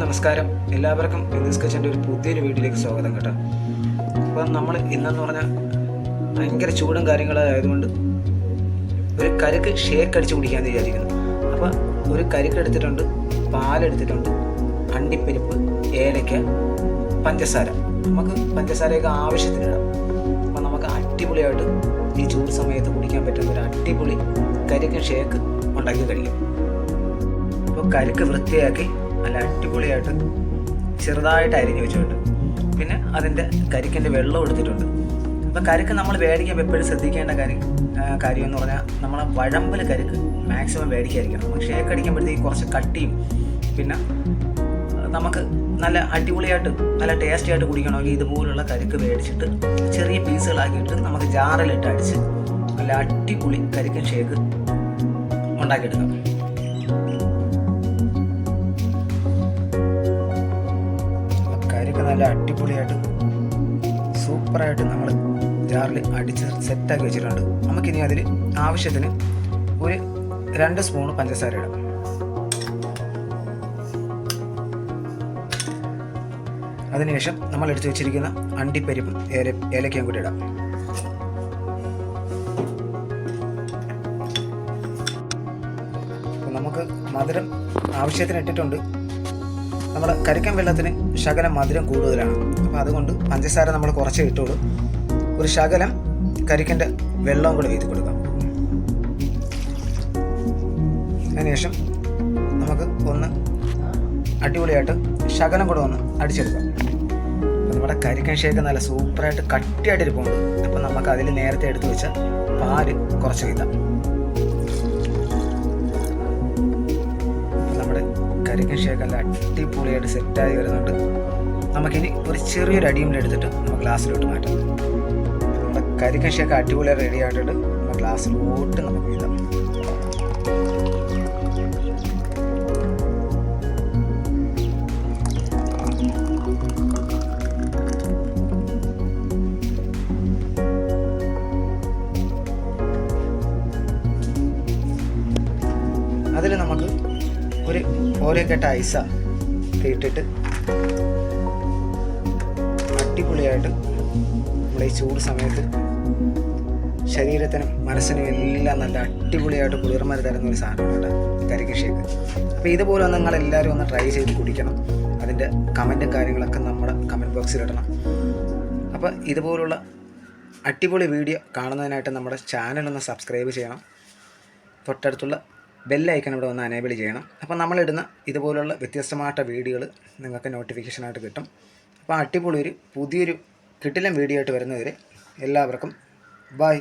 നമസ്കാരം. എല്ലാവർക്കും ബിന്ദുസ് കിച്ചന്റെ ഒരു പുതിയൊരു വീട്ടിലേക്ക് സ്വാഗതം കേട്ടോ. അപ്പം നമ്മൾ ഇന്നെന്ന് പറഞ്ഞാൽ ഭയങ്കര ചൂടും കാര്യങ്ങളായതുകൊണ്ട് ഒരു കരുക്ക് ഷേക്ക് അടിച്ച് കുടിക്കാമെന്ന് വിചാരിക്കുന്നു. അപ്പോൾ ഒരു കരുക്ക് എടുത്തിട്ടുണ്ട് പാലെടുത്തിട്ടുണ്ട് അണ്ടിപ്പരിപ്പ് ഏലയ്ക്ക പഞ്ചസാര. നമുക്ക് പഞ്ചസാരയൊക്കെ ആവശ്യത്തിനിടാം അപ്പം നമുക്ക് അടിപൊളിയായിട്ട് ഈ ചൂട് സമയത്ത് കുടിക്കാൻ പറ്റുന്ന ഒരു അടിപൊളി കരുക്ക് ഷേക്ക് ഉണ്ടാക്കി കഴിയും അപ്പോൾ കരുക്ക് വൃത്തിയാക്കി നല്ല അടിപൊളിയായിട്ട് ചെറുതായിട്ട് അരിഞ്ഞു വെച്ചിട്ടുണ്ട്. പിന്നെ അതിന്റെ കരിക്കിന്റെ വെള്ളം എടുത്തിട്ടുണ്ട്. അപ്പോൾ കരിക്ക് നമ്മൾ മേടിക്കുമ്പോൾ എപ്പോഴും ശ്രദ്ധിക്കേണ്ട കാര്യം കാര്യം എന്ന് പറഞ്ഞാൽ നമ്മൾ വഴമ്പൽ കരിക്ക് മാക്സിമം മേടിക്കാതിരിക്കണം. ഷേക്ക് അടിക്കുമ്പോഴത്തേക്ക് കുറച്ച് കട്ടിയും പിന്നെ നമുക്ക് നല്ല അടിപൊളിയായിട്ട് നല്ല ടേസ്റ്റി ആയിട്ട് കുടിക്കണമെങ്കിൽ ഇതുപോലുള്ള കരിക്ക് മേടിച്ചിട്ട് ചെറിയ പീസുകളാക്കിയിട്ട് നമുക്ക് ജാറിലിട്ട് അടിച്ച് നല്ല അടിപൊളി കരിക്കൻ ഷേക്ക് ഉണ്ടാക്കിയെടുക്കാം. നല്ല അടിപൊളിയായിട്ട് സൂപ്പറായിട്ട് നമ്മൾ ജാറിൽ അടിച്ച് സെറ്റാക്കി വെച്ചിട്ടുണ്ട്. നമുക്കിനി അതിൽ ആവശ്യത്തിന് ഒരു രണ്ട് സ്പൂൺ പഞ്ചസാര ഇടാം. അതിനുശേഷം നമ്മൾ എടുത്തു വെച്ചിരിക്കുന്ന അണ്ടിപ്പരിപ്പും ഏല ഏലക്കയും കൂടി ഇടാം. നമുക്ക് മധുരം ആവശ്യത്തിന് ഇട്ടിട്ടുണ്ട്. നമ്മുടെ കരിക്കൻ വെള്ളത്തിന് ശകലം മധുരം കൂടുതലാണ്. അപ്പോൾ അതുകൊണ്ട് പഞ്ചസാര നമ്മൾ കുറച്ച് ഇട്ടോളൂ ഒരു ശകലം കരിക്കന്റെ വെള്ളവും കൂടെ വീതി കൊടുക്കാം. അതിനുശേഷം നമുക്ക് ഒന്ന് അടിപൊളിയായിട്ട് ശകലം കൂടെ ഒന്ന് അടിച്ചെടുക്കാം. നമ്മുടെ കരിക്കൻ ഷേക്ക് നല്ല സൂപ്പറായിട്ട് കട്ടിയായിട്ട് ഇരിപ്പുണ്ട് അപ്പോൾ നമുക്ക് അതിൽ നേരത്തെ എടുത്തു വെച്ച പാൽ കുറച്ച് വീതാം. കരിക്കൻ ഷേക്ക് നല്ല അടിപൊളിയായിട്ട് സെറ്റായി വരുന്നുണ്ട്. നമുക്കിനി ഒരു ചെറിയൊരു അടിയും എടുത്തിട്ട് നമുക്ക് ഗ്ലാസ്സിലോട്ട് മാറ്റാം. നമ്മുടെ കരിക്കൻ ഷേക്ക് അടിപൊളിയായി റെഡി ആയിട്ടുണ്ട്. നമ്മുടെ ഗ്ലാസ്സിലോട്ട് നമുക്ക് എഴുതാം അതിൽ നമുക്ക് ഒരു ഓരോ കെട്ട ഐസ തീട്ടിട്ട് അടിപൊളിയായിട്ട് നമ്മുടെ ഈ ചൂട് സമയത്ത് ശരീരത്തിനും മനസ്സിനും എല്ലാം നല്ല അടിപൊളിയായിട്ട് കുളിർമര തരുന്ന ഒരു സാധനമാണ് ഷേക്ക്. അപ്പോൾ ഇതുപോലെ ഒന്ന് നിങ്ങളെല്ലാവരും ഒന്ന് ട്രൈ ചെയ്ത് കുടിക്കണം. അതിന്റെ കമന്റും കാര്യങ്ങളൊക്കെ നമ്മുടെ കമന്റ് ബോക്സിൽ ഇടണം. അപ്പോൾ ഇതുപോലുള്ള അടിപൊളി വീഡിയോ കാണുന്നതിനായിട്ട് നമ്മുടെ ചാനൽ ഒന്ന് സബ്സ്ക്രൈബ് ചെയ്യണം. തൊട്ടടുത്തുള്ള ബെല്ലൈക്കൺ ഇവിടെ ഒന്ന് അനേബിൾ ചെയ്യണം. അപ്പോൾ നമ്മളിടുന്ന ഇതുപോലുള്ള വ്യത്യസ്തമായിട്ട് വീഡിയോകൾ നിങ്ങൾക്ക് നോട്ടിഫിക്കേഷനായിട്ട് കിട്ടും. അപ്പോൾ അടിപൊളി ഒരു പുതിയൊരു കിട്ടിലും വീഡിയോ ആയിട്ട് വരുന്നവരെ എല്ലാവർക്കും ബൈ